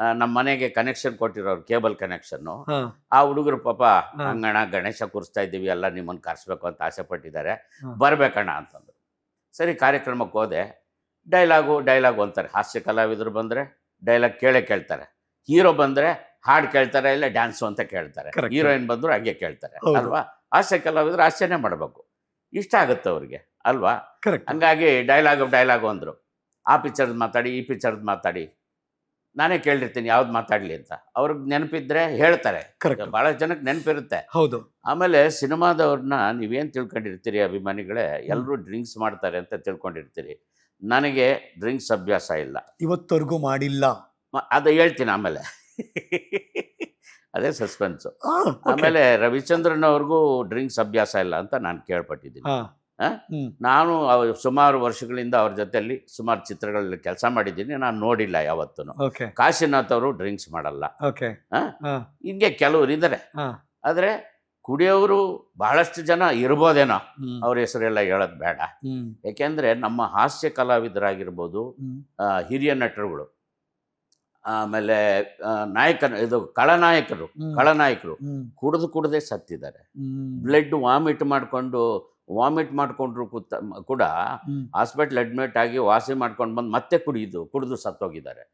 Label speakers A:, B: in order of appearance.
A: ನಮ್ಮ ಮನೆಗೆ connection ಕೊಟ್ಟಿರೋರು cable connection ಆ ಹುಡುಗರು ಪಾಪ
B: ಅಂಗಣ
A: ಹಂಗಣ ಗಣೇಶ ಕೂರಿಸ್ತಾ ಇದ್ದೀವಿ ಎಲ್ಲ ನಿಮ್ಮನ್ನು ಕರೆಸ್ಬೇಕು ಅಂತ ಆಸೆ ಪಟ್ಟಿದ್ದಾರೆ. ಬರ್ಬೇಕಣ್ಣ ಅಂತಂದ್ರು. ಸರಿ ಕಾರ್ಯಕ್ರಮಕ್ಕೆ ಹೋದೆ. ಡೈಲಾಗು ಡೈಲಾಗು ಅಂತಾರೆ. ಹಾಸ್ಯ ಕಲಾವಿದರು ಬಂದರೆ ಡೈಲಾಗ್ ಕೇಳೇ ಕೇಳ್ತಾರೆ. ಹೀರೋ ಬಂದರೆ ಹಾಡು ಕೇಳ್ತಾರೆ ಇಲ್ಲ ಡ್ಯಾನ್ಸು ಅಂತ ಕೇಳ್ತಾರೆ. ಹೀರೋಯಿನ್ ಬಂದ್ರು ಹಂಗೆ ಕೇಳ್ತಾರೆ. ಅಲ್ವಾ? ಹಾಸ್ಯ ಕಲಾವಿದರು ಹಾಸ್ಯನೇ ಮಾಡಬೇಕು. ಇಷ್ಟ ಆಗುತ್ತೆ ಅವ್ರಿಗೆ ಅಲ್ವಾ? ಹಂಗಾಗಿ ಡೈಲಾಗು ಡೈಲಾಗು ಅಂದರು. ಆ ಪಿಕ್ಚರ್ದು ಮಾತಾಡಿ ಈ ಪಿಕ್ಚರ್ದು ಮಾತಾಡಿ. ನಾನೇ ಕೇಳಿರ್ತೀನಿ ಯಾವ್ದು ಮಾತಾಡಲಿ ಅಂತ. ಅವ್ರಿಗೆ ನೆನಪಿದ್ರೆ ಹೇಳ್ತಾರೆ.
B: ಬಹಳ
A: ಭಾಳ ಜನಕ್ಕೆ ನೆನಪಿರುತ್ತೆ.
B: ಹೌದು.
A: ಆಮೇಲೆ ಸಿನಿಮಾದವ್ರನ್ನ ನೀವೇನು ತಿಳ್ಕೊಂಡಿರ್ತೀರಿ ಅಭಿಮಾನಿಗಳೇ? ಎಲ್ಲರೂ ಡ್ರಿಂಕ್ಸ್ ಮಾಡ್ತಾರೆ ಅಂತ ತಿಳ್ಕೊಂಡಿರ್ತೀರಿ. ನನಗೆ ಡ್ರಿಂಕ್ಸ್ ಅಭ್ಯಾಸ ಇಲ್ಲ.
B: ಇವತ್ತವರೆಗೂ ಮಾಡಿಲ್ಲ.
A: ಅದು ಹೇಳ್ತೀನಿ ಆಮೇಲೆ. ಅದೇ ಸಸ್ಪೆನ್ಸು. ಆಮೇಲೆ ರವಿಚಂದ್ರನ್ ಅವ್ರಿಗೂ ಡ್ರಿಂಕ್ಸ್ ಅಭ್ಯಾಸ ಇಲ್ಲ ಅಂತ ನಾನು ಕೇಳ್ಪಟ್ಟಿದ್ದೀನಿ. ನಾನು ಸುಮಾರು ವರ್ಷಗಳಿಂದ ಅವ್ರ ಜೊತೆಯಲ್ಲಿ ಸುಮಾರು ಚಿತ್ರಗಳಲ್ಲಿ ಕೆಲಸ ಮಾಡಿದ್ದೀನಿ ನಾನು ನೋಡಿಲ್ಲ ಯಾವತ್ತೂ ಕಾಶಿನಾಥ್ ಅವರು ಡ್ರಿಂಕ್ಸ್ ಮಾಡಲ್ಲ. ಹಿಂಗೆ ಕೆಲವರು ಇದ್ದಾರೆ ಆದರೆ ಕುಡಿಯೋರು ಬಹಳಷ್ಟು ಜನ ಇರ್ಬೋದೇನೋ ಅವ್ರ ಹೆಸರೆಲ್ಲ ಹೇಳೋದು ಬೇಡ. ಯಾಕೆಂದ್ರೆ ನಮ್ಮ ಹಾಸ್ಯ ಕಲಾವಿದರಾಗಿರ್ಬೋದು ಹಿರಿಯ ನಟರುಗಳು ಆಮೇಲೆ ನಾಯಕ ನಾಯಕನ ಇದು ಕಳನಾಯಕರು
B: ಕಳನಾಯಕರು
A: ಕುಡಿದು ಕುಡದೆ ಸತ್ತಿದ್ದಾರೆ. ಬ್ಲಡ್ ವಾಮಿಟ್ ಮಾಡಿಕೊಂಡು ವಾಮಿಟ್ ಮಾಡಿಕೊಂಡ್ರು ಕೂತ ಕೂಡ ಹಾಸ್ಪಿಟ್ಲ್ ಅಡ್ಮಿಟ್ ಆಗಿ ವಾಸಿ ಮಾಡ್ಕೊಂಡು ಬಂದು ಮತ್ತೆ ಕುಡಿದು ಕುಡಿದು ಸತ್ತೋಗಿದ್ದಾರೆ.